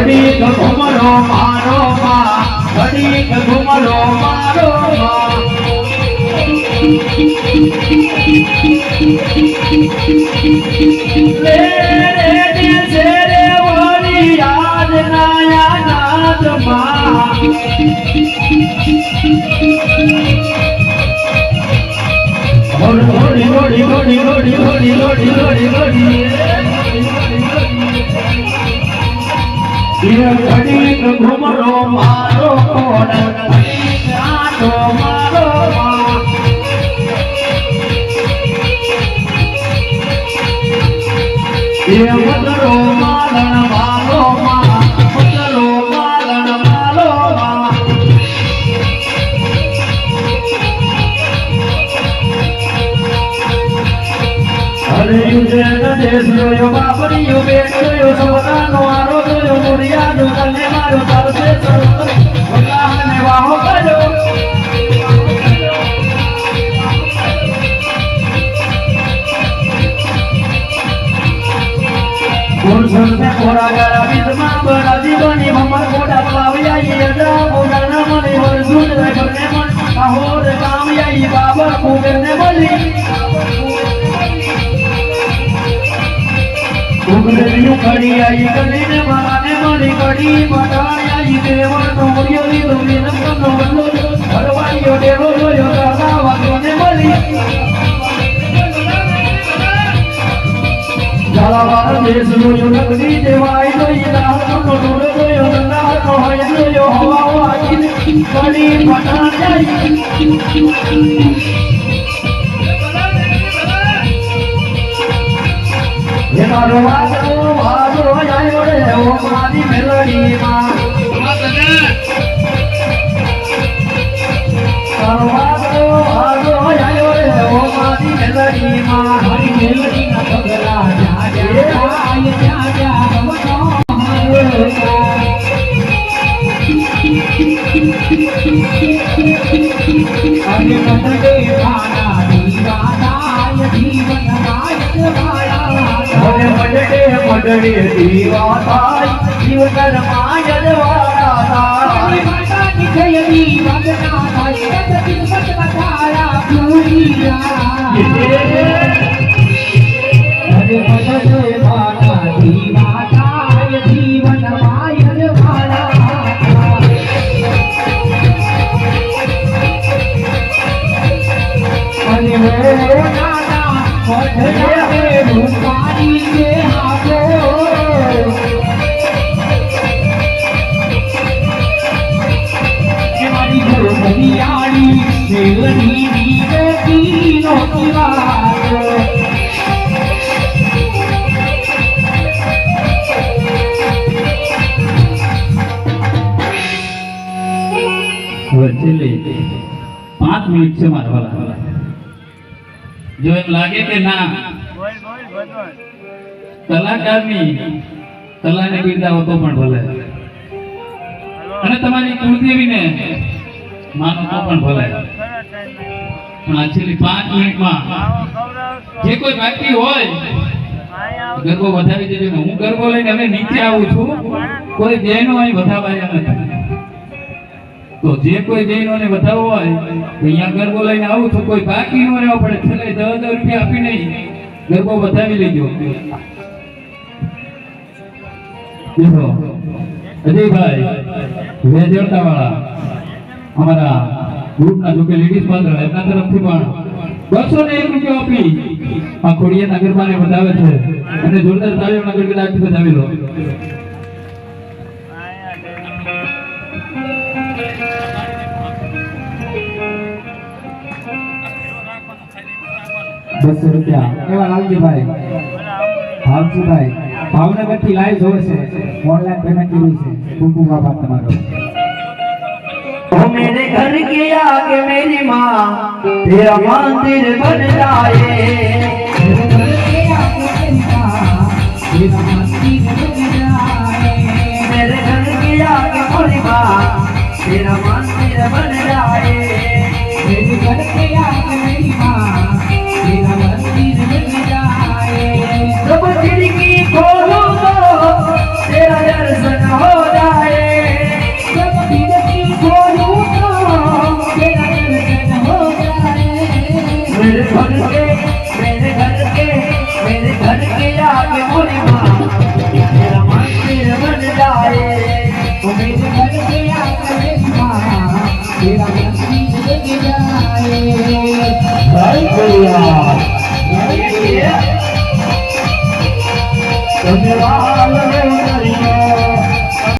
ઘડીક ઘુમરો મારો માં ઘડીક ઘુમરો મારો માં યાદ ના યાદ ઘડીક ઘુમરો મારો બેટ જોયો સોનાનો ફરિયાદ કરને મારો કરશે ગુલાહને વાહો કરો ગુરસને કોરા ગરા વિધમાં બરા જીવની હમર કોડા પાવ્યા યદા બોડાના મને વરસુન રે કરને મન આહોર કામ યાઈ બાબા કુગરને બોલી ડુંગરની ખડી આઈ કરીને મારાને મળી કડી પટાઈ આઈ દેવા ડુંગરીઓની ડુંગરી નમકનો બંદો ભરવાઈઓ દેવો જોયો કાકા વાતોને મળી. જાલાવાર દેશનો યુનકની દેવાઈ જોઈ રાહતનો ડોરો જોયો રાહતો હોય જોયો, હવાઓ આઈ કડી પટાઈ Never know મારી મેલડીમાં મંડળે મંડળે દીવા થાય જીવન માય વાળા મારી થાય માતાની જયની વંદના થાય સત કિસ્મત બધાયા પૂરીયા અરે મનડે ભાણા દીવાનાય જીવન માય વાળા અને હો નાના મઢે પાંચ મિનિટ છે મારા જો એમ લાગે કે ના, કલાકારની કલાને બિરદાવો તો પણ ભલે. અને તમારી કુળદેવીને માનો પણ ભલે. પણ આછેલી પાંચ મિનિટમાં જે કોઈ બાકી હોય, ગરબો વધાવી દેજો હું ગરબો લઈને હવે નીચે આવું છું. કોઈ બહેનો અહીં વધાવાયા નથી. તો જે કોઈ બહેનો ને વધાવો હોય અહીંયા ગરબો લઈને આવું તો કોઈ બાકી ન રહેવા પડે છેલ્લે દસ હજાર રૂપિયા આપી નહીં. ગરબો વધાવી લેજો. અજયભાઈ વેજળતા વાળા અમારા ગ્રુપના જોકે લેડીઝ પાત્ર, એમના તરફથી પણ બસો ને એક રૂપિયા આપી. આ ખોડિયા નગરમાં વધાવે છે. અને જોરદાર તાળીઓના ગડગડાટથી વધાવી લો. બસો રૂપિયા એવા લાલજીભાઈ ભાવજીભાઈ ભાવનગર થી લાઈવ જોવે છે ઓનલાઈન પેમેન્ટ કર્યું છે ખૂબ ખૂબ આભાર તમારો ओ मेरे घर के आगे मेरी माँ तेरा मंदिर बन जाए Allah.